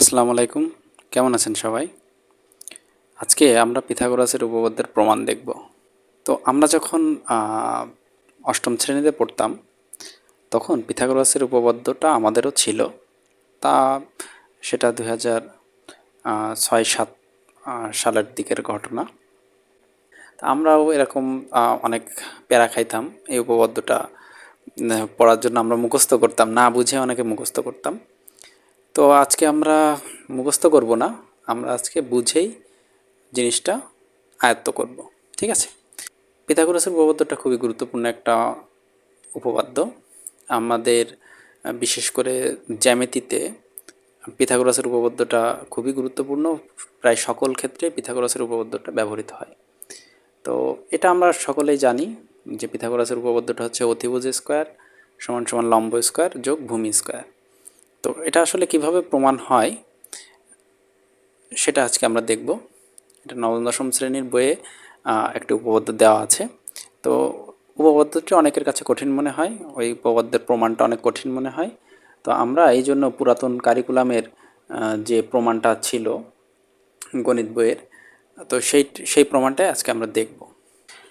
আসসালামু আলাইকুম। কেমন আছেন সবাই? আজকে আমরা পিথাগোরাসের উপপাদ্যের প্রমাণ দেখব। তো আমরা যখন অষ্টম শ্রেণীতে পড়তাম, তখন পিথাগোরাসের উপপাদ্যটা আমাদেরও ছিল। তা সেটা দু হাজার ছয়, সাত সালের দিকের ঘটনা। আমরাও এরকম অনেক প্যারা খাইতাম। এই উপপাদ্যটা পড়ার জন্য আমরা মুখস্থ করতাম। না বুঝে অনেকে মুখস্থ করতাম। তো আজকে আমরা মুখস্থ করব না, আমরা আজকে বুঝেই জিনিসটা আয়ত্ত করব, ঠিক আছে? পিথাগোরাসের উপপাদ্যটা খুবই গুরুত্বপূর্ণ একটা উপপাদ্য। আমাদের বিশেষ করে জ্যামিতিতে পিথাগোরাসের উপপাদ্যটা খুবই গুরুত্বপূর্ণ, প্রায় সকল ক্ষেত্রে পিথাগোরাসের উপপাদ্যটা ব্যবহৃত হয়। তো এটা আমরা সকলেই জানি যে পিথাগোরাসের উপপাদ্যটা হচ্ছে অতিভুজ স্কোয়ার সমান সমান লম্ব স্কোয়ার যোগ ভূমি স্কোয়ার। তো এটা আসলে কীভাবে প্রমাণ হয়, সেটা আজকে আমরা দেখব। এটা নবম, দশম শ্রেণির বইয়ে একটি উপপাদ্য দেওয়া আছে। তো উপপাদ্যটি অনেকের কাছে কঠিন মনে হয়, ওই উপপাদ্যের প্রমাণটা অনেক কঠিন মনে হয়। তো আমরা এই জন্য পুরাতন কারিকুলামের যে প্রমাণটা ছিল গণিত বইয়ের, তো সেই সেই প্রমাণটাই আজকে আমরা দেখব।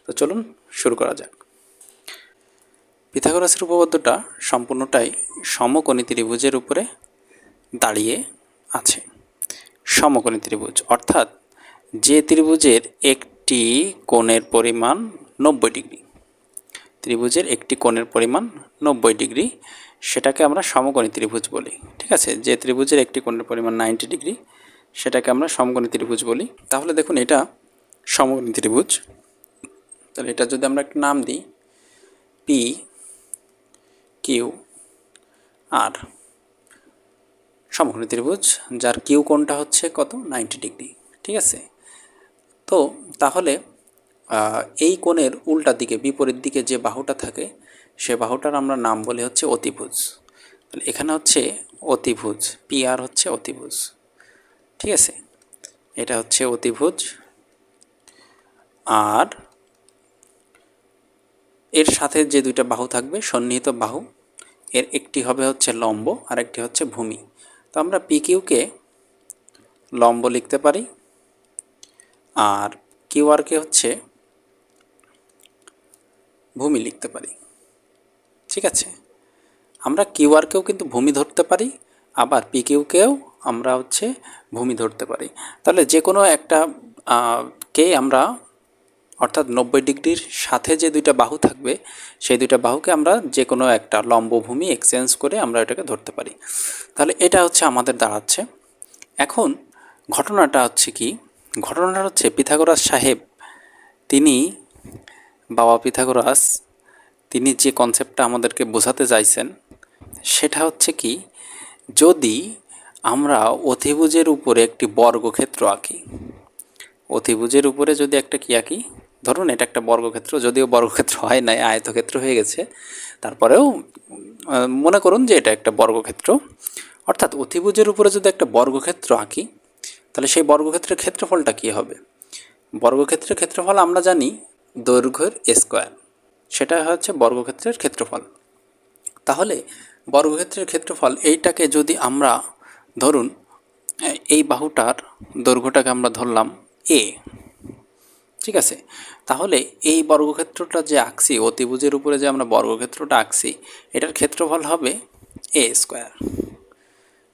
তো চলুন, শুরু করা যাক। পিথাগোরাসের উপপাদ্যটা সম্পূর্ণটাই সমকোণী ত্রিভুজের উপরে দাঁড়িয়ে আছে। সমকোণী ত্রিভুজ, অর্থাৎ যে ত্রিভুজের একটি কোণের পরিমাণ নব্বই ডিগ্রি, ত্রিভুজের একটি কোণের পরিমাণ নব্বই ডিগ্রি, সেটাকে আমরা সমকোণী ত্রিভুজ বলি, ঠিক আছে? যে ত্রিভুজের একটি কোণের পরিমাণ নাইনটি ডিগ্রি, সেটাকে আমরা সমকোণী ত্রিভুজ বলি। তাহলে দেখুন, এটা সমকোণী ত্রিভুজ। তাহলে এটা যদি আমরা একটা নাম দিই, পি কিউ। আর সমকোণী ত্রিভুজ, যার কিউ কোণটা হচ্ছে কত? Ninety degree. ঠিক আছে? তো তাহলে এই কোণের উল্টা দিকে, বিপরীত দিকে যে বাহুটা থাকে, সে বাহুটার আমরা নাম বলি হচ্ছে অতিভুজ। তাহলে এখানে হচ্ছে অতিভুজ পি আর হচ্ছে অতিভুজ। ঠিক আছে? এটা হচ্ছে অতিভুজ। আর এর সাথে যে দুইটা বাহু থাকবে, সন্নিহিত বাহু এর একটি হবে হচ্ছে লম্ব আর একটি হচ্ছে ভূমি। তো আমরা পি কিউকে লম্ব লিখতে পারি আর কিউআরকে হচ্ছে ভূমি লিখতে পারি। ঠিক আছে? আমরা কিউআরকেও কিন্তু ভূমি ধরতে পারি, আবার পি কিউকেও আমরা হচ্ছে ভূমি ধরতে পারি। তাহলে যে কোনো একটা কে আমরা অর্থাৎ নব্বই ডিগ্রির সাথে যে দুইটা বাহু থাকবে, সেই দুইটা বাহুকে আমরা যে কোনো একটা লম্বভূমি এক্সচেঞ্জ করে আমরা এটাকে ধরতে পারি। তাহলে এটা হচ্ছে আমাদের দাঁড়াচ্ছে। এখন ঘটনাটা হচ্ছে কি? ঘটনাটা হচ্ছে পিথাগোরাস সাহেব, তিনি বাবা পিথাগোরাস, তিনি যে কনসেপ্টটা আমাদেরকে বোঝাতে চাইছেন, সেটা হচ্ছে কি, যদি আমরা অতিভুজের উপরে একটি বর্গক্ষেত্র আঁকি, অতিভুজের উপরে যদি একটা কি আঁকি ধরুন এটা একটা বর্গক্ষেত্র, যদিও বর্গক্ষেত্র হয় নাই, আয়তক্ষেত্র হয়ে গেছে, তারপরেও মনে করুন যে এটা একটা বর্গক্ষেত্র। অর্থাৎ অতিভুজের উপরে যদি একটা বর্গক্ষেত্র আঁকি, তাহলে সেই বর্গক্ষেত্রের ক্ষেত্রফলটা কী হবে? বর্গক্ষেত্রের ক্ষেত্রফল আমরা জানি দৈর্ঘ্যের স্কোয়ার, সেটা হচ্ছে বর্গক্ষেত্রের ক্ষেত্রফল। তাহলে বর্গক্ষেত্রের ক্ষেত্রফল, এইটাকে যদি আমরা ধরুন, এই বাহুটার দৈর্ঘ্যটাকে আমরা ধরলাম এ ঠিক আছে? তাহলে এই বর্গক্ষেত্রটা যে আঁকছি অতিভুজের উপরে যে আমরা বর্গক্ষেত্রটা আঁকছি, এটার ক্ষেত্রফল হবে এ স্কোয়ার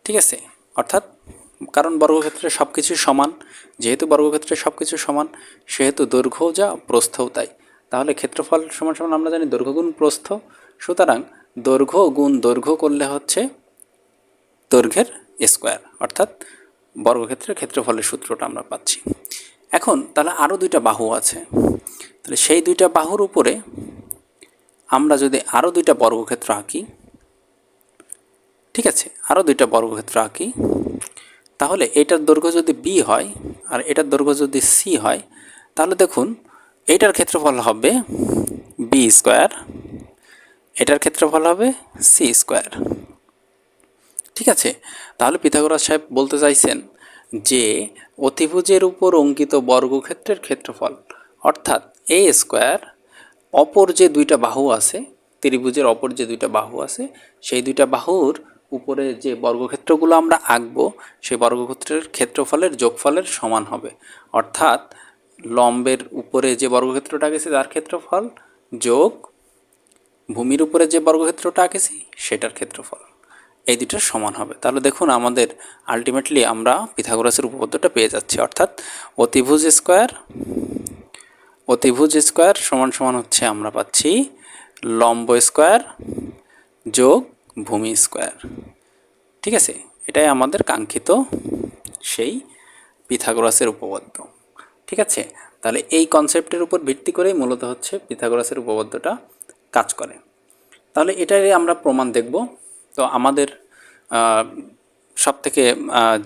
ঠিক আছে? অর্থাৎ কারণ বর্গক্ষেত্রে সব কিছু সমান, যেহেতু বর্গক্ষেত্রে সব কিছু সমান, সেহেতু দৈর্ঘ্যও যা, প্রস্থও তাই। তাহলে ক্ষেত্রফল সমান সমান আমরা জানি দৈর্ঘ্য গুণ প্রস্থ, সুতরাং দৈর্ঘ্য গুণ দৈর্ঘ্য করলে হচ্ছে দৈর্ঘ্যের স্কোয়ার অর্থাৎ বর্গক্ষেত্রের ক্ষেত্রফলের সূত্রটা আমরা পাচ্ছি। এখন তাহলে আরও দুইটা বাহু আছে। তাহলে সেই দুইটা বাহুর উপরে আমরা যদি আরও দুইটা বর্গক্ষেত্র আঁকি, ঠিক আছে আরও দুইটা বর্গক্ষেত্র আঁকি, তাহলে এটার দৈর্ঘ্য যদি বি হয় আর এটার দৈর্ঘ্য যদি সি হয়, তাহলে দেখুন এটার ক্ষেত্রফল হবে বি স্কোয়ার এটার ক্ষেত্রফল হবে সি স্কোয়ার ঠিক আছে, তাহলে পিথাগোরাস সাহেব বলতে চাইছেন যে অতিভুজের উপর অঙ্কিত বর্গক্ষেত্রের ক্ষেত্রফল, অর্থাৎ এ স্কোয়ার অপর যে দুইটা বাহু আছে, ত্রিভুজের অপর যে দুইটা বাহু আছে, সেই দুইটা বাহুর উপরে যে বর্গক্ষেত্রগুলো আমরা আঁকবো, সেই বর্গক্ষেত্রের ক্ষেত্রফলের যোগফলের সমান হবে। অর্থাৎ লম্বের উপরে যে বর্গক্ষেত্রটা আঁকেছি, তার ক্ষেত্রফল যোগ ভূমির উপরে যে বর্গক্ষেত্রটা আঁকেছি, সেটার ক্ষেত্রফল। এই দুটোর সমান হবে। তাহলে দেখুন আমাদের আলটিমেটলি আমরা পিথাগোরাসের উপপাদ্যটা পেয়ে যাচ্ছি। অর্থাৎ অতিভুজ স্কোয়ার অতিভুজ স্কোয়ার সমান সমান হচ্ছে আমরা পাচ্ছি লম্ব স্কোয়ার যোগ ভূমি স্কোয়ার ঠিক আছে? এটাই আমাদের কাঙ্ক্ষিত সেই পিথাগোরাসের উপপাদ্য। ঠিক আছে? তাহলে এই কনসেপ্টের উপর ভিত্তি করেই মূলত হচ্ছে পিথাগোরাসের উপপাদ্যটা কাজ করে। তাহলে এটারই আমরা প্রমাণ দেখব। তো আমাদের সব থেকে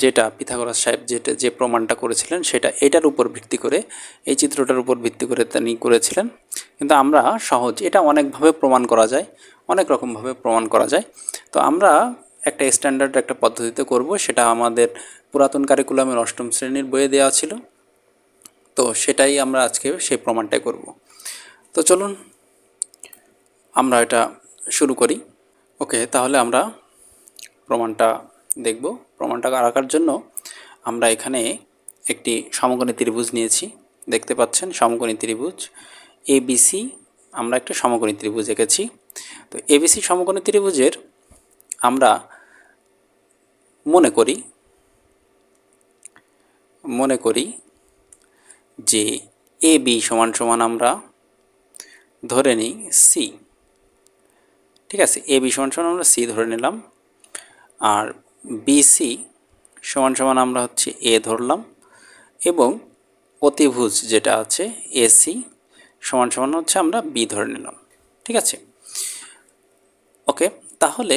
যেটা পিথাগোরাস সাহেব যেটা, যে প্রমাণটা করেছিলেন সেটা এটার উপর ভিত্তি করে, এই চিত্রটার উপর ভিত্তি করে তিনি করেছিলেন। কিন্তু আমরা সহজ, এটা অনেকভাবে প্রমাণ করা যায়, অনেক রকমভাবে প্রমাণ করা যায়। তো আমরা একটা স্ট্যান্ডার্ড একটা পদ্ধতিতে করব, সেটা আমাদের পুরাতন কারিকুলামের অষ্টম শ্রেণির বইয়ে দেওয়া ছিল। তো সেটাই আমরা আজকে সেই প্রমাণটাই করব। তো চলুন, আমরা এটা শুরু করি। ওকে, তাহলে আমরা প্রমাণটা দেখব। প্রমাণটা আঁকার জন্য আমরা এখানে একটি সমকোণী ত্রিভুজ নিয়েছি। দেখতে পাচ্ছেন, সমকোণী ত্রিভুজ। এবিসি আমরা একটা সমকোণী ত্রিভুজ এঁকেছি। তো এবিসি সমকোণী ত্রিভুজের আমরা মনে করি মনে করি যে এ বি সমান সমান আমরা ধরে নিই সি। ঠিক আছে এ বি সমান সমান আমরা সি ধরে নিলাম, আর বিসি সমান সমান আমরা হচ্ছে এ ধরলাম, এবং অতিভুজ যেটা আছে এসি সমান সমান হচ্ছে আমরা বি ধরে নিলাম, ঠিক আছে? ওকে তাহলে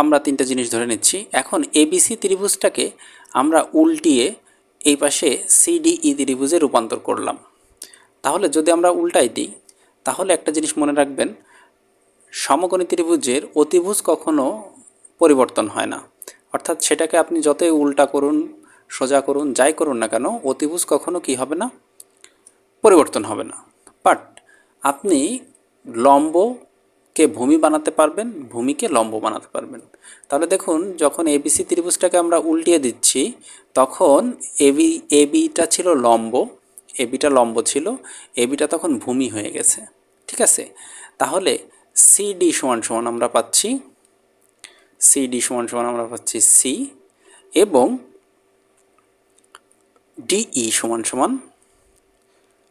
আমরা তিনটা জিনিস ধরে নিচ্ছি, এখন এবিসি ত্রিভুজটাকে আমরা উল্টিয়ে এই পাশে সিডিই ত্রিভুজে রূপান্তর করলাম, তাহলে যদি আমরা উল্টাই দিই, তাহলে একটা জিনিস মনে রাখবেন সমকোণী ত্রিভুজের অতিভুজ কখনো পরিবর্তন হয় না। অর্থাৎ সেটাকে আপনি যতই উল্টা করুন, সোজা করুন, যাই করুন না কেন, অতিভুজ কখনো কি হবে না? পরিবর্তন হবে না। বাট আপনি লম্বকে ভূমি বানাতে পারবেন, ভূমিকে লম্ব বানাতে পারবেন। তাহলে দেখুন, যখন এবিসি ত্রিভুজটাকে আমরা উল্টিয়ে দিচ্ছি, তখন এবি এবিটা ছিল লম্ব এবিটা লম্ব ছিল এবিটা তখন ভূমি হয়ে গেছে। ঠিক আছে? তাহলে সিডি সমান সমান আমরা পাচ্ছি সিডি সমান সমান আমরা পাচ্ছি সি এবং ডিই সমান সমান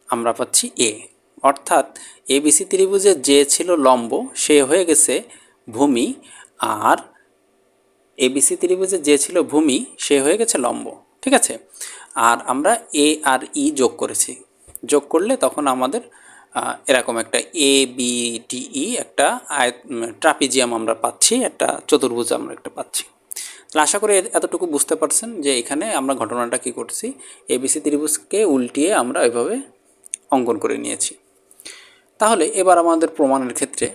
আমরা পাচ্ছি এ অর্থাৎ এবিসি ত্রিভুজের যে ছিল লম্ব, সে হয়ে গেছে ভূমি আর এবিসি ত্রিভুজের যে ছিল ভূমি, সে হয়ে গেছে লম্ব, ঠিক আছে? আর আমরা এ আর ই যোগ করেছি। যোগ করলে তখন আমাদের এরকম একটা এ বি ডি ই একটা আয় ট্রাপিজিয়াম আমরা পাচ্ছি, একটা চতুর্ভুজ আমরা একটা পাচ্ছি। তাহলে আশা করি এতটুকু বুঝতে পারছেন যে এখানে আমরা ঘটনাটা কী করছি। এবিসি ত্রিভুজকে উল্টিয়ে আমরা ওইভাবে অঙ্কন করে নিয়েছি। তাহলে এবার আমাদের প্রমাণের ক্ষেত্রে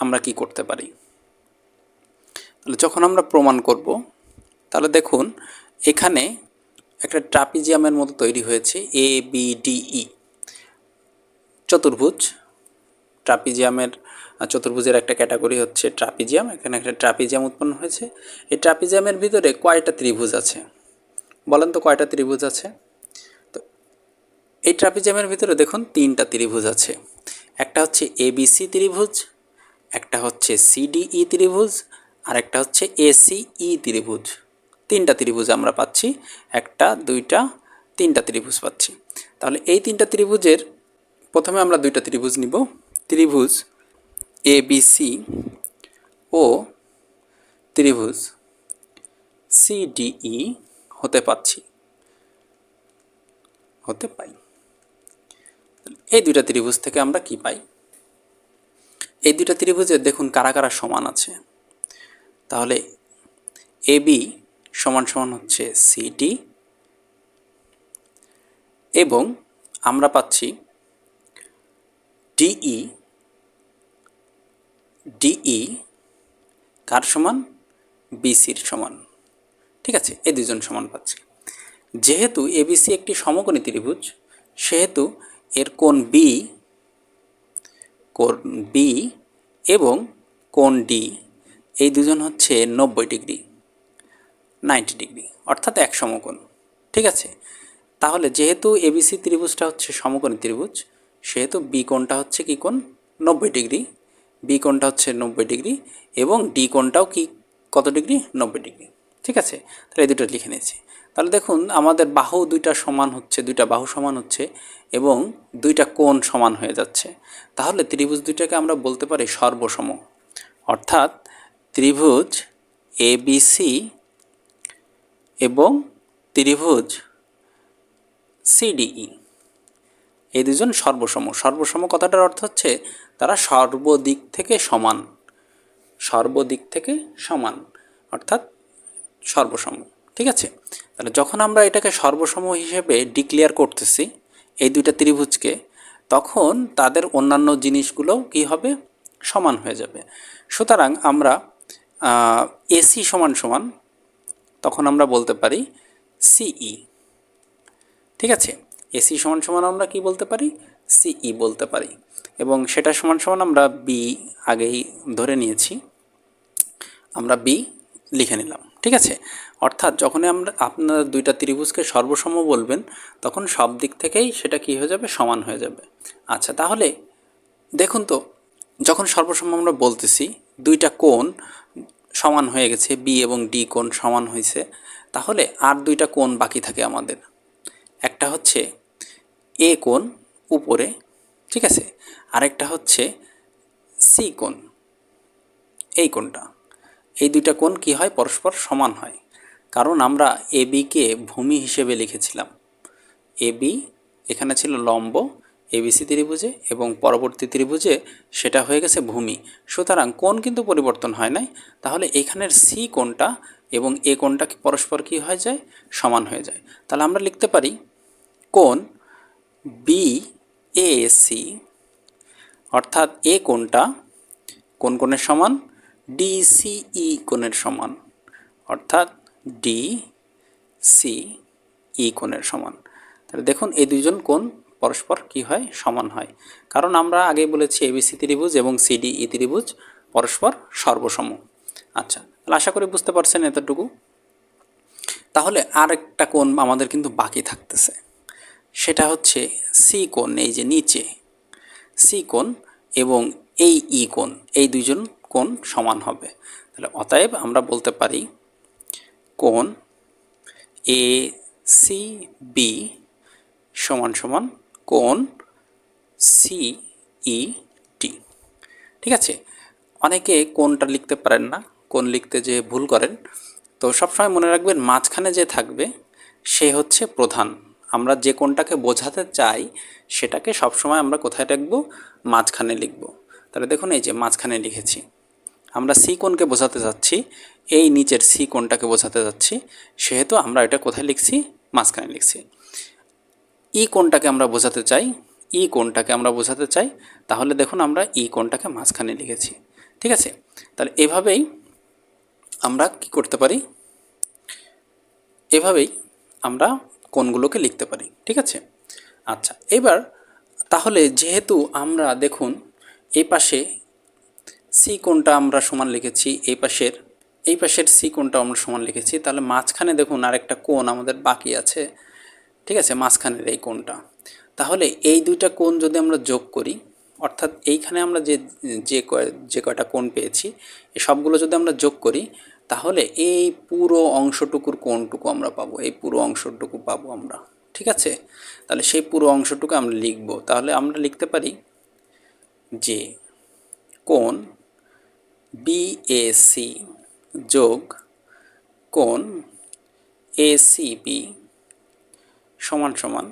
আমরা কি করতে পারি? তাহলে যখন আমরা প্রমাণ করব, তাহলে দেখুন, এখানে একটা ট্রাপিজিয়ামের মতো তৈরি হয়েছে এ বি ডি ই চতুর্ভুজ, ট্রাপিজিয়ামের চতুর্ভুজের একটা ক্যাটাগরি হচ্ছে ট্রাপিজিয়াম, এখানে একটা ট্রাপিজিয়াম উৎপন্ন হয়েছে। এই ট্রাপিজিয়ামের ভিতরে কয়টা ত্রিভুজ আছে? বলেন তো কয়টা ত্রিভুজ আছে? তো এই ট্রাপিজিয়ামের ভিতরে দেখুন তিনটা ত্রিভুজ আছে। একটা হচ্ছে এবিসি ত্রিভুজ, একটা হচ্ছে সিডিই ত্রিভুজ, আর একটা হচ্ছে এসিই ত্রিভুজ। তিনটা ত্রিভুজ আমরা পাচ্ছি, একটা, দুইটা, তিনটা ত্রিভুজ পাচ্ছি। তাহলে এই তিনটা ত্রিভুজের প্রথমে আমরা দুইটা ত্রিভুজ নিব। ত্রিভুজ এ সি ও ত্রিভুজ সিডিই হতে পাচ্ছি। হতে পাই। এই দুইটা ত্রিভুজ থেকে আমরা কি পাই? এই দুইটা ত্রিভুজের দেখুন কারা কারা সমান আছে। তাহলে এ বি সমান সমান হচ্ছে সিডি এবং আমরা পাচ্ছি ডিই ডিই কার সমান? বিসির সমান। ঠিক আছে এই দুজন সমান পাচ্ছি। যেহেতু এবিসি একটি সমকোণী ত্রিভুজ, সেহেতু এর কোণ বি কোণ বি এবং কোণ ডি এই দুজন হচ্ছে নব্বই ডিগ্রি, নাইনটি ডিগ্রি, অর্থাৎ এক সমকোণ। ঠিক আছে, তাহলে যেহেতু এবিসি ত্রিভুজটা হচ্ছে সমকোণী ত্রিভুজ সেহেতু বি কোণটা হচ্ছে কি কোণ? নব্বই ডিগ্রি। বি কোণটা হচ্ছে নব্বই ডিগ্রি এবং ডি কোণটাও কি কত ডিগ্রি? নব্বই ডিগ্রি। ঠিক আছে? তাহলে এই দুটো লিখে নিয়েছি। তাহলে দেখুন, আমাদের বাহু দুইটা সমান হচ্ছে, দুইটা বাহু সমান হচ্ছে এবং দুইটা কোণ সমান হয়ে যাচ্ছে। তাহলে ত্রিভুজ দুইটাকে আমরা বলতে পারি সর্বসম। অর্থাৎ ত্রিভুজ এবিসি এবং ত্রিভুজ সিডিই এই দুজন সর্বসম। সর্বসম কথাটার অর্থ হচ্ছে তারা সর্বদিক থেকে সমান। সর্বদিক থেকে সমান, অর্থাৎ সর্বসম। ঠিক আছে? তাহলে যখন আমরা এটাকে সর্বসম হিসেবে ডিক্লেয়ার করতেছি, এই দুইটা ত্রিভুজকে, তখন তাদের অন্যান্য জিনিসগুলোও কী হবে? সমান হয়ে যাবে। সুতরাং আমরা এসি সমান সমান, তখন আমরা বলতে পারি সিই ঠিক আছে? এসি সমান সমান আমরা কি বলতে পারি? সিই বলতে পারি। এবং সেটা সমান সমান আমরা বি আগেই ধরে নিয়েছি। আমরা বি লিখে নিলাম, ঠিক আছে? অর্থাৎ যখনই আমরা আপনার দুইটা ত্রিভুজকে সর্বসম বলবেন, তখন সব দিক থেকেই সেটা কি হয়ে যাবে? সমান হয়ে যাবে। আচ্ছা তাহলে দেখুন তো, যখন সর্বসম আমরা বলতেছি, দুইটা কোণ সমান হয়ে গেছে, বি এবং ডি কোণ সমান হয়েছে, তাহলে আর দুইটা কোণ বাকি থাকে আমাদের। একটা হচ্ছে এ কোণ উপরে, ঠিক আছে? আরেকটা হচ্ছে সি কোণ। এই কোণটা। এই দুইটা কোণ কি হয়? পরস্পর সমান হয়। কারণ আমরা এ বিকে ভূমি হিসেবে লিখেছিলাম। এ বি এখানে ছিল লম্ব এবিসি ত্রিভুজে এবং পরবর্তী ত্রিভুজে সেটা হয়ে গেছে ভূমি। সুতরাং কোণ কিন্তু পরিবর্তন হয় নাই। তাহলে এখানের সি কোণটা এবং এ কোণটা পরস্পর কি হয়ে যায়? সমান হয়ে যায়। তাহলে আমরা লিখতে পারি কোণ বি এ সি অর্থাৎ এ কোণটা কোন কোণের সমান? ডিসিই কোণের সমান। অর্থাৎ ডি সি ই কোণের সমান। তাহলে দেখুন, এই দুইজন কোণ পরস্পর কি হয়? সমান হয়। কারণ আমরা আগে বলেছি এবিসি ত্রিভুজ এবং সিডিই ত্রিভুজ পরস্পর সর্বসম। আচ্ছা তাহলে আশা করি বুঝতে পারছেন এতটুকু। তাহলে আর একটা কোণ আমাদের কিন্তু বাকি থাকতেছে। সেটা হচ্ছে সি কোণ, এই যে নিচে। সি কোণ এবং এই ই কোণ, এই দুইজন কোণ সমান হবে। তাহলে অতএব আমরা বলতে পারি কোণ এ সি বি সমান সমান কোণ সি ই টি। ঠিক আছে? অনেকে কোনটা লিখতে পারেন না কোন লিখতে যে ভুল করেন। তো সবসময় মনে রাখবেন, মাঝখানে যে থাকবে সে হচ্ছে প্রধান। আমরা যে কোনটাকে বোঝাতে চাই, সেটাকে সবসময় আমরা কোথায় রাখব মাঝখানে লিখব। তাহলে দেখুন এই যে মাঝখানে লিখেছি। আমরা সি কোনকে বোঝাতে যাচ্ছি, এই নিচের সি কোনটাকে বোঝাতে যাচ্ছি, সেহেতু আমরা এটা কোথায় লিখছি? মাঝখানে লিখছি। ই কোনটাকে আমরা বোঝাতে চাই? ই কোনটাকে আমরা বোঝাতে চাই? তাহলে দেখুন আমরা ই কোনটাকে মাঝখানে লিখেছি। ঠিক আছে? তাহলে এভাবেই আমরা কি করতে পারি? এভাবেই আমরা কোণগুলোকে লিখতে পারি, ঠিক আছে? আচ্ছা এবার তাহলে যেহেতু আমরা দেখুন, এই পাশে সি কোণটা আমরা সমান লিখেছি, এই পাশের এই পাশের সি কোণটা আমরা সমান লিখেছি, তাহলে মাঝখানে দেখুন আরেকটা কোণ আমাদের বাকি আছে, ঠিক আছে? মাঝখানের এই কোণটা। তাহলে এই দুইটা কোণ যদি আমরা যোগ করি, অর্থাৎ এইখানে আমরা যে যে কয়, যে কয়টা কোণ পেয়েছি সবগুলো যদি আমরা যোগ করি তাহলে এই পুরো অংশটুকুর কোনটুকু আমরা পাবো? এই পুরো অংশটুকু পাবো আমরা। ঠিক আছে? তাহলে সেই পুরো অংশটুকু আমরা লিখব। তাহলে আমরা লিখতে পারি যে কোণ বিএসি যোগ কোণ এসিবি সমান সমান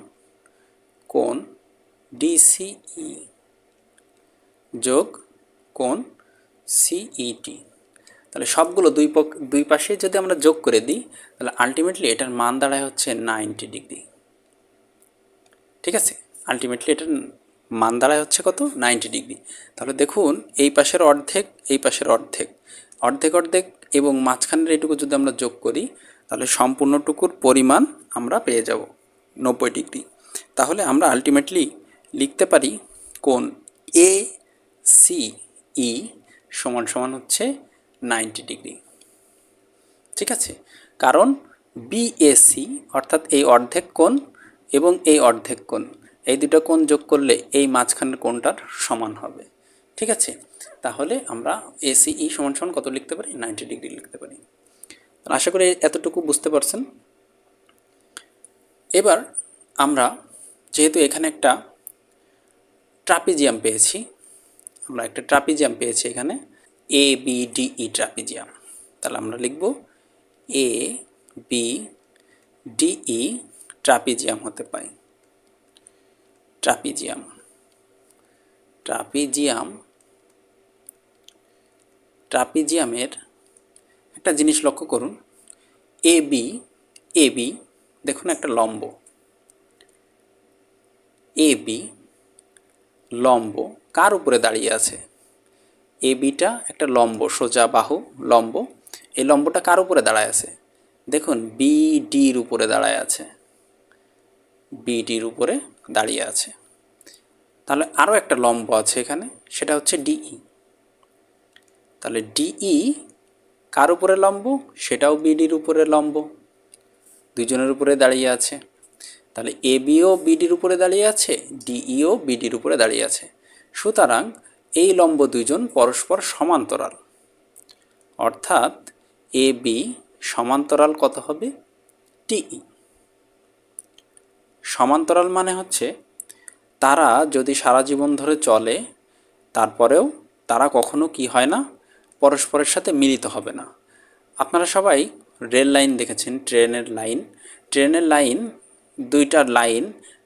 কোণ ডিসিই যোগ কোণ সিইটি তাহলে সবগুলো দুই পক, দুই পাশে যদি আমরা যোগ করে দিই, তাহলে আলটিমেটলি এটার মান দাঁড়ায় হচ্ছে নাইনটি ডিগ্রি ঠিক আছে? আলটিমেটলি এটার মান দাঁড়ায় হচ্ছে কত? নাইনটি ডিগ্রি তাহলে দেখুন, এই পাশের অর্ধেক, এই পাশের অর্ধেক। অর্ধেক অর্ধেক এবং মাঝখানের এইটুকু যদি আমরা যোগ করি, তাহলে সম্পূর্ণটুকুর পরিমাণ আমরা পেয়ে যাব নব্বই ডিগ্রি তাহলে আমরা আলটিমেটলি লিখতে পারি কোন এ সি ই সমান সমান হচ্ছে নাইনটি ডিগ্রি। ঠিক আছে? কারণ বিএসি অর্থাৎ এই অর্ধেক কোণ এবং এই অর্ধেক কোণ, এই দুটো কোণ যোগ করলে এই মাঝখানের কোণটার সমান হবে। ঠিক আছে? তাহলে আমরা এসিই সমান সমান কত লিখতে পারি? নাইনটি ডিগ্রি লিখতে পারি। আশা করি এতটুকু বুঝতে পারছেন। এবার আমরা যেহেতু এখানে একটা ট্রাপিজিয়াম পেয়েছি, আমরা একটা ট্রাপিজিয়াম পেয়েছি এখানে A B D E trapezium তাহলে আমরা লিখব A B D E trapezium হতে পায় ট্রাপিজিয়াম ট্রাপিজিয়াম ট্রাপিজিয়ামের একটা জিনিস লক্ষ্য করুন। এ বি এ বি দেখুন একটা লম্ব। এ বি লম্ব। কার উপরে দাঁড়িয়ে আছে? এ বিটা একটা লম্ব, সোজা বাহু, লম্ব। এই লম্বটা কার উপরে দাঁড়ায় আছে? দেখুন বিডির উপরে দাঁড়ায় আছে। বিডির উপরে দাঁড়িয়ে আছে। তাহলে আরও একটা লম্ব আছে এখানে, সেটা হচ্ছে ডিই তাহলে ডিই কার উপরে লম্ব? সেটাও বিডির উপরে লম্ব। দুজনের উপরে দাঁড়িয়ে আছে। তাহলে এ বিও বিডির উপরে দাঁড়িয়ে আছে ডিইও বিডির উপরে দাঁড়িয়ে আছে। সুতরাং এই লম্ব দুইজন পরস্পর সমান্তরাল। অর্থাৎ এ, বি সমান্তরাল কত হবে? টিই সমান্তরাল মানে হচ্ছে তারা যদি সারা জীবন ধরে চলে, তারপরেও তারা কখনো কি হয় না? পরস্পরের সাথে মিলিত হবে না। আপনারা সবাই রেল লাইন দেখেছেন, ট্রেনের লাইন। ট্রেনের লাইন, দুইটা লাইন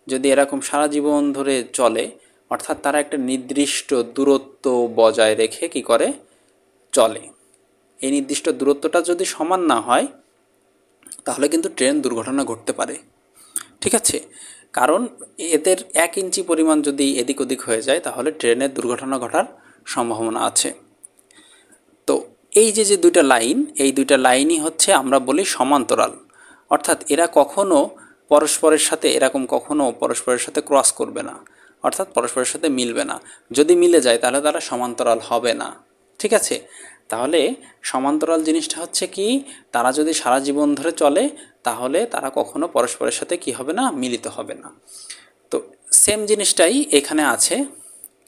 যদি এরকম সারা জীবন ধরে চলে অর্থাৎ তারা একটা নির্দিষ্ট দূরত্ব বজায় রেখে কি করে? চলে। এই নির্দিষ্ট দূরত্বটা যদি সমান না হয়, তাহলে কিন্তু ট্রেন দুর্ঘটনা ঘটতে পারে। ঠিক আছে? কারণ এদের এক ইঞ্চি পরিমাণ যদি এদিক ওদিক হয়ে যায়, তাহলে ট্রেনের দুর্ঘটনা ঘটার সম্ভাবনা আছে। তো এই যে যে দুইটা লাইন, এই দুইটা লাইনই হচ্ছে আমরা বলি সমান্তরাল। অর্থাৎ এরা কখনো পরস্পরের সাথে এরকম কখনো পরস্পরের সাথে ক্রস করবে না। অর্থাৎ পরস্পরের সাথে মিলবে না। যদি মিলে যায়, তাহলে তারা সমান্তরাল হবে না। ঠিক আছে? তাহলে সমান্তরাল জিনিসটা হচ্ছে কি? তারা যদি সারা জীবন ধরে চলে, তাহলে তারা কখনো পরস্পরের সাথে কি হবে না? মিলিত হবে না। তো সেম জিনিসটাই এখানে আছে।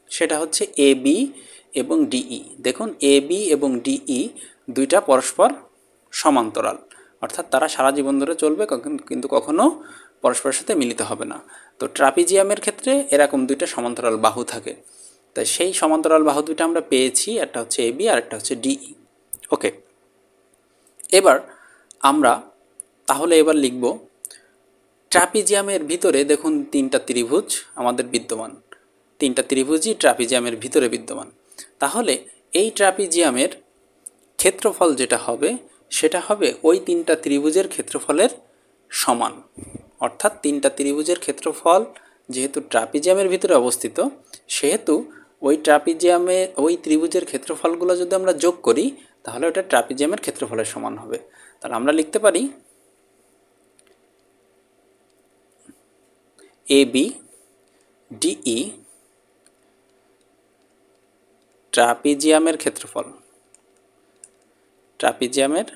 সেটা হচ্ছে এ বি এবং ডিই দেখুন এ বি এবং ডিই দুইটা পরস্পর সমান্তরাল। অর্থাৎ তারা সারা জীবন ধরে চলবে কিন্তু কখনো পরস্পরের সাথে মিলিত হবে না। তো ট্রাপিজিয়ামের ক্ষেত্রে এরকম দুইটা সমান্তরাল বাহু থাকে। তাই সেই সমান্তরাল বাহু দুইটা আমরা পেয়েছি, একটা হচ্ছে এবি আর একটা হচ্ছে ডিই ওকে এবার আমরা তাহলে এবার লিখব, ট্রাপিজিয়ামের ভিতরে দেখুন তিনটা ত্রিভুজ আমাদের বিদ্যমান। তিনটা ত্রিভুজই ট্রাপিজিয়ামের ভিতরে বিদ্যমান। তাহলে এই ট্রাপিজিয়ামের ক্ষেত্রফল যেটা হবে, সেটা হবে ওই তিনটা ত্রিভুজের ক্ষেত্রফলের সমান। অর্থাৎ তিনটা ত্রিভুজের ক্ষেত্রফল যেহেতু ট্রাপিজিয়ামের ভিতরে অবস্থিত, সেহেতু ওই ট্রাপিজিয়ামে, ওই ত্রিভুজের ক্ষেত্রফলগুলো যদি আমরা যোগ করি, তাহলে ওটা ট্রাপিজিয়ামের ক্ষেত্রফলের সমান হবে। তাহলে আমরা লিখতে পারি এ বি ডিই ট্রাপিজিয়ামের ক্ষেত্রফল। ট্রাপিজিয়ামের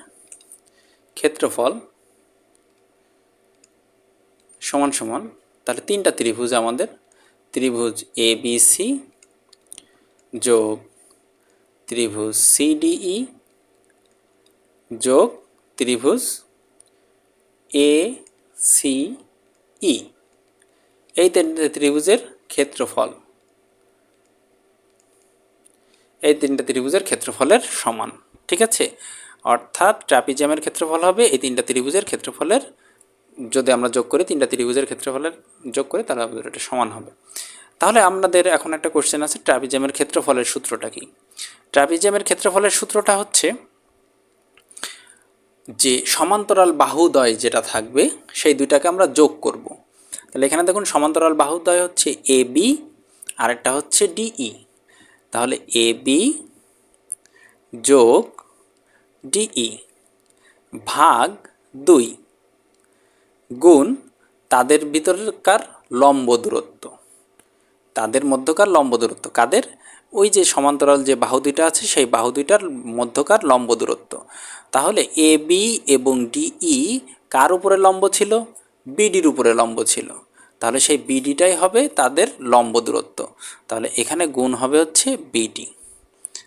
ক্ষেত্রফল সমান সমান, তাহলে তিনটা ত্রিভুজ আমাদের, ত্রিভুজ এ বি সি যোগ ত্রিভুজ সিডিই যোগ ত্রিভুজ এ সি ই এই তিনটে ত্রিভুজের ক্ষেত্রফল। এই তিনটে ত্রিভুজের ক্ষেত্রফলের সমান, ঠিক আছে? অর্থাৎ ট্রাপিজিয়ামের ক্ষেত্রফল হবে এই তিনটা ত্রিভুজের ক্ষেত্রফলের যদি আমরা যোগ করি, তিনটা ত্রিভুজের ক্ষেত্রফলের যোগ করি, তাহলে আমাদের এটা সমান হবে। তাহলে আমাদের এখন একটা কোশ্চেন আছে, ট্রাপিজিয়ামের ক্ষেত্রফলের সূত্রটা কি? ট্রাপিজিয়ামের ক্ষেত্রফলের সূত্রটা হচ্ছে যে সমান্তরাল বাহুদয় যেটা থাকবে, সেই দুইটাকে আমরা যোগ করব। তাহলে এখানে দেখুন, সমান্তরাল বাহুদয় হচ্ছে এ বি আরেকটা হচ্ছে ডিই তাহলে এ বি যোগ ডিই ভাগ দুই। গুণ তাদের ভিতরকার লম্ব দূরত্ব। তাদের মধ্যকার লম্ব দূরত্ব। কাদের? ওই যে সমান্তরাল যে বাহু দুইটা আছে, সেই বাহু দুইটার মধ্যকার লম্ব দূরত্ব। তাহলে এ বি এবং ডিই কার উপরে লম্ব ছিল? বিডির উপরে লম্ব ছিল। তাহলে সেই বিডিটাই হবে তাদের লম্ব দূরত্ব। তাহলে এখানে গুণ হবে হচ্ছে বিডি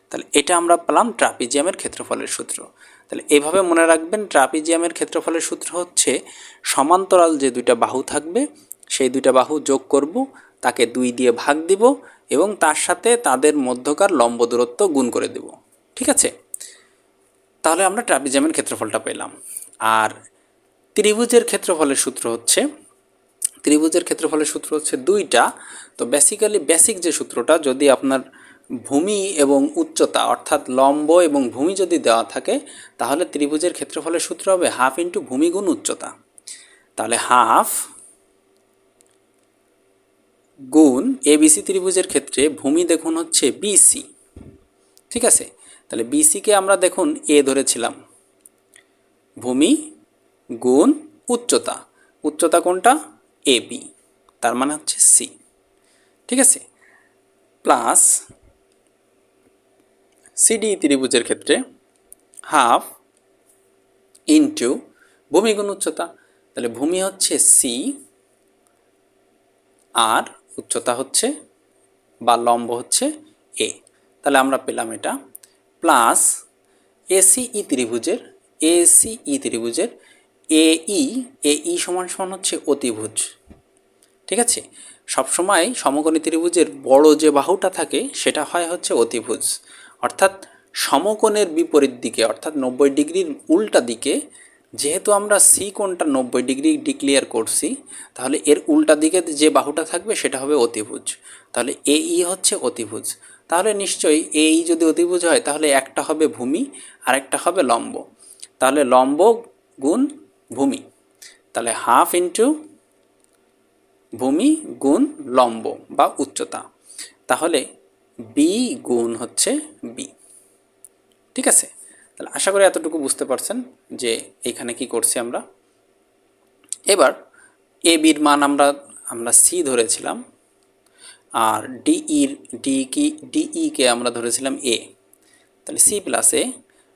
তাহলে এটা আমরা পেলাম ট্রাপিজিয়ামের ক্ষেত্রফলের সূত্র। তাহলে এভাবে মনে রাখবেন ট্রাপিজিয়ামের ক্ষেত্রফলের সূত্র হচ্ছে সমান্তরাল যে দুইটা বাহু থাকবে, সেই দুইটা বাহু যোগ করব, তাকে দুই দিয়ে ভাগ দিব এবং তার সাথে তাদের মধ্যকার লম্ব দূরত্ব গুণ করে দেব। ঠিক আছে? তাহলে আমরা ট্রাপিজিয়ামের ক্ষেত্রফলটা পেলাম। আর ত্রিভুজের ক্ষেত্রফলের সূত্র হচ্ছে, ত্রিভুজের ক্ষেত্রফলের সূত্র হচ্ছে দুইটা। তো বেসিক্যালি বেসিক যে সূত্রটা, যদি আপনার ভূমি এবং উচ্চতা, অর্থাৎ লম্ব এবং ভূমি যদি দেওয়া থাকে, তাহলে ত্রিভুজের ক্ষেত্রফলের সূত্র হবে হাফ ইন্টু ভূমি গুণ উচ্চতা। তাহলে হাফ গুণ এবিসি ত্রিভুজের ক্ষেত্রে ভূমি দেখুন হচ্ছে বিসি ঠিক আছে? তাহলে বিসিকে আমরা দেখুন এ ধরেছিলাম। ভূমি গুণ উচ্চতা। উচ্চতা কোনটা? এ বি তার মানে হচ্ছে সি ঠিক আছে? প্লাস সিডি ত্রিভুজের ক্ষেত্রে হাফ ইন্টু ভূমি গুণ উচ্চতা, তাহলে ভূমি হচ্ছে সি, আর উচ্চতা হচ্ছে বা লম্ব হচ্ছে এ। তাহলে আমরা পেলাম এটা। প্লাস এসি ই ত্রিভুজের, এসি ই ত্রিভুজের এ ই এ ই সমান সমান হচ্ছে অতিভুজ। ঠিক আছে? সবসময় সমকোণী ত্রিভুজের বড় যে বাহুটা থাকে, সেটা হয় হচ্ছে অতিভুজ। অর্থাৎ সমকোণের বিপরীত দিকে, অর্থাৎ নব্বই ডিগ্রির উল্টা দিকে, যেহেতু আমরা সি কোণটা নব্বই ডিগ্রি ডিক্লিয়ার করছি, তাহলে এর উল্টা দিকে যে বাহুটা থাকবে সেটা হবে অতিভুজ। তাহলে এ ই হচ্ছে অতিভুজ। তাহলে নিশ্চয়ই এ ই যদি অতিভুজ হয়, তাহলে একটা হবে ভূমি আর একটা হবে লম্ব। তাহলে লম্ব গুণ ভূমি। তাহলে হাফ ইন্টু ভূমি গুণ লম্ব বা উচ্চতা। তাহলে বি গুণ হচ্ছে বি ঠিক আছে? তাহলে আশা করি এতটুকু বুঝতে পারছেন যে এইখানে কি করছি আমরা। এবার এ বির মান আমরা আমরা সি ধরেছিলাম। আর ডিইর ডি কি ডিইকে আমরা ধরেছিলাম এ তাহলে সি প্লাস এ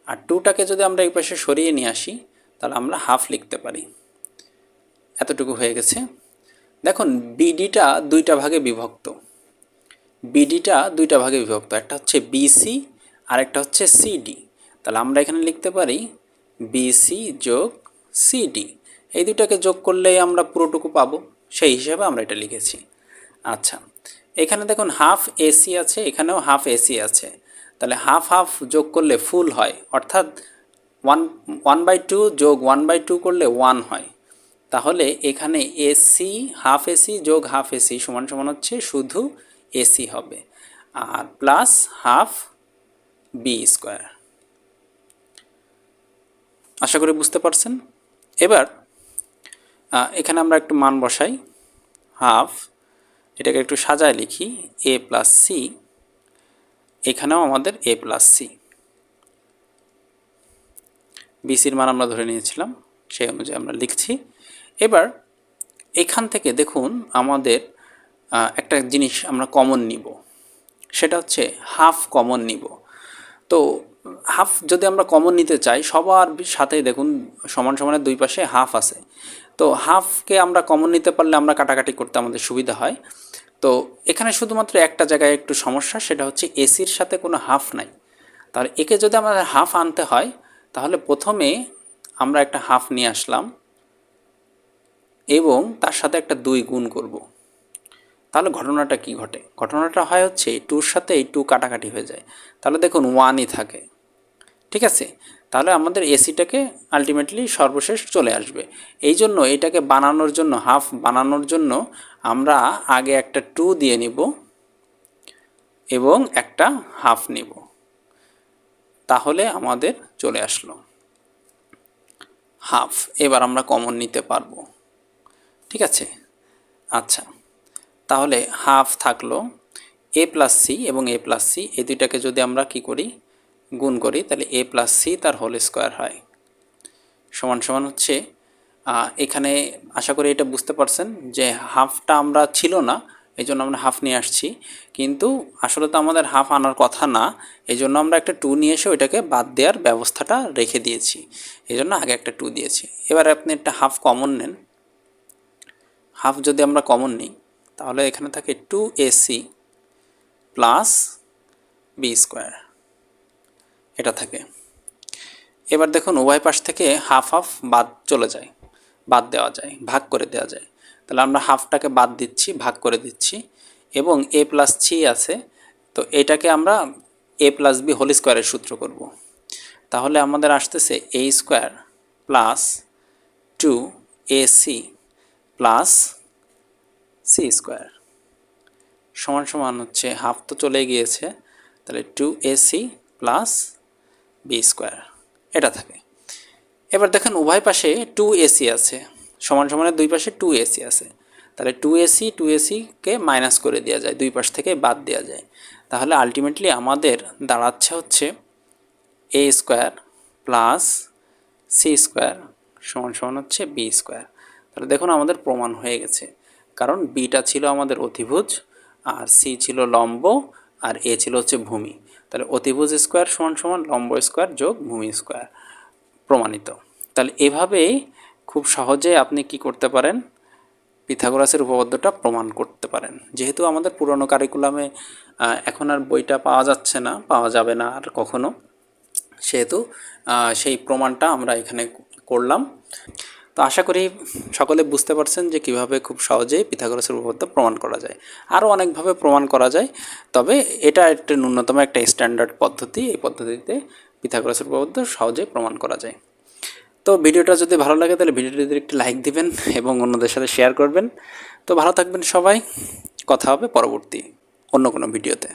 আর টুটাকে যদি আমরা এই পাশে সরিয়ে নিয়ে আসি, তাহলে আমরা হাফ লিখতে পারি। এতটুকু হয়ে গেছে। দেখুন বিডিটা দুইটা ভাগে বিভক্ত। বিডিটা দুইটা ভাগে বিভক্ত, একটা হচ্ছে বিসি আর একটা হচ্ছে সিডি তাহলে আমরা এখানে লিখতে পারি বিসি যোগ সিডি এই দুটাকে যোগ করলেই আমরা পুরোটুকু পাবো, সেই হিসাবে আমরা এটা লিখেছি। আচ্ছা এখানে দেখুন হাফ এসি আছে, এখানেও হাফ এসি আছে। তাহলে হাফ হাফ যোগ করলে ফুল হয়, অর্থাৎ ওয়ান ওয়ান বাই টু যোগ ওয়ান বাই টু করলে ওয়ান হয়। তাহলে এখানে এসি হাফ এসি যোগ হাফ এসি সমান সমান হচ্ছে শুধু এসি হবে। আর প্লাস হাফ বি স্কোয়ার। আশা করি বুঝতে পারছেন? এবার এখানে আমরা একটু মান বসাই। হাফ, এটাকে একটু সাজায় লিখি, এ প্লাস সি। এখানেও আমাদের এ প্লাস সি। বিসির মান আমরা ধরে নিয়েছিলাম, সেই অনুযায়ী আমরা লিখছি। এবার, এখান থেকে দেখুন, আমাদের একটা জিনিস আমরা কমন নিব। সেটা হচ্ছে হাফ কমন নিব। তো হাফ যদি আমরা কমন নিতে চাই, সবার সাথে দেখুন, সমান সমানের দুই পাশে হাফ আছে। তো হাফকে আমরা কমন নিতে পারলে আমরা কাটাকাটি করতে আমাদের সুবিধা হয়। তো এখানে শুধুমাত্র একটা জায়গায় একটু সমস্যা, সেটা হচ্ছে এসির সাথে কোনো হাফ নাই। তাহলে একে যদি আমাদের হাফ আনতে হয়, তাহলে প্রথমে আমরা একটা হাফ নিয়ে আসলাম এবং তার সাথে একটা দুই গুণ করব। তাহলে ঘটনাটা কি ঘটে? ঘটনাটা হয় হচ্ছে টুর সাথে এই টু কাটাকাটি হয়ে যায়। তাহলে দেখুন ওয়ানই থাকে। ঠিক আছে? তাহলে আমাদের এসিটাকে আলটিমেটলি সর্বশেষ চলে আসবে। এই জন্য এটাকে বানানোর জন্য হাফ বানানোর জন্য আমরা আগে একটা টু দিয়ে নিব এবং একটা হাফ নিব। তাহলে আমাদের চলে আসলো। হাফ এবার আমরা কমন নিতে পারব। ঠিক আছে? আচ্ছা। তাহলে হাফ থাকল এ প্লাস সি এবং এ প্লাস সি এই দুইটাকে যদি আমরা কি করি? গুণ করি, তাহলে এ প্লাস সি তার হোল স্কোয়ার হয়। সমান সমান হচ্ছে এখানে আশা করি এটা বুঝতে পারছেন যে হাফটা আমরা ছিল না এই জন্য আমরা হাফ নিয়ে আসছি। কিন্তু আসলে তো আমাদের হাফ আনার কথা না এই জন্য আমরা একটা টু নিয়ে এসে ওইটাকে বাদ দেওয়ার ব্যবস্থাটা রেখে দিয়েছি। এই জন্য আগে একটা টু দিয়েছি। এবার আপনি একটা হাফ কমন নেন। হাফ যদি আমরা কমন নিই তাহলে এখানে থাকে two AC plus B square এটা থাকে। এবার দেখুন উভয় পাশ থেকে হাফ হাফ বাদ চলে যায়, বাদ দেওয়া যায়, ভাগ করে দেওয়া যায়। তাহলে আমরা হাফটাকে বাদ দিচ্ছি, ভাগ করে দিচ্ছি এবং এ প্লাস সি আছে। তো এটাকে আমরা এ প্লাস বি হোল স্কোয়ারের সূত্র করব। তাহলে আমাদের আসতেছে A square plus two A C plus C square. সমান সমান হচ্ছে হাফ তো চলে গিয়েছে, তাহলে two AC plus B square, এটা থাকে। এবার দেখেন উভয় পাশে টু এসি আছে, সমান সমানের দুই পাশে টু এসি আছে, তাহলে টু এসি টু এসিকে মাইনাস করে দেওয়া যায়, দুই পাশ থেকে বাদ দেওয়া যায়। তাহলে আলটিমেটলি আমাদের দাঁড়াচ্ছে হচ্ছে A square plus C square সমান সমান হচ্ছে বি স্কোয়ার। তাহলে দেখুন আমাদের প্রমাণ হয়ে গেছে। কারণ বিটা ছিল আমাদের অতিভুজ, আর সি ছিল লম্ব, আর এ ছিল হচ্ছে ভূমি। তাহলে অতিভুজ স্কোয়ার সমান সমান লম্ব স্কোয়ার যোগ ভূমি স্কোয়ার প্রমাণিত। তাহলে এভাবেই খুব সহজে আপনি কি করতে পারেন? পিথাগোরাসের উপপাদ্যটা প্রমাণ করতে পারেন। যেহেতু আমাদের পুরনো কারিকুলামে এখন আর বইটা পাওয়া যাচ্ছে না, পাওয়া যাবে না আর কখনো। সেহেতু সেই প্রমাণটা আমরা এখানে করলাম। তো আশা করি সকলে বুঝতে পারছেন যে কীভাবে খুব সহজেই পিথাগোরাসের উপপাদ্য প্রমাণ করা যায়। আরও অনেকভাবে প্রমাণ করা যায়, তবে এটা একটা ন্যূনতম একটা স্ট্যান্ডার্ড পদ্ধতি, এই পদ্ধতিতে পিথাগোরাসের উপপাদ্য সহজেই প্রমাণ করা যায়। তো ভিডিওটা যদি ভালো লাগে তাহলে ভিডিওটিতে একটি লাইক দিবেন এবং অন্যদের সাথে শেয়ার করবেন। তো ভালো থাকবেন সবাই, কথা হবে পরবর্তী অন্য কোনো ভিডিওতে।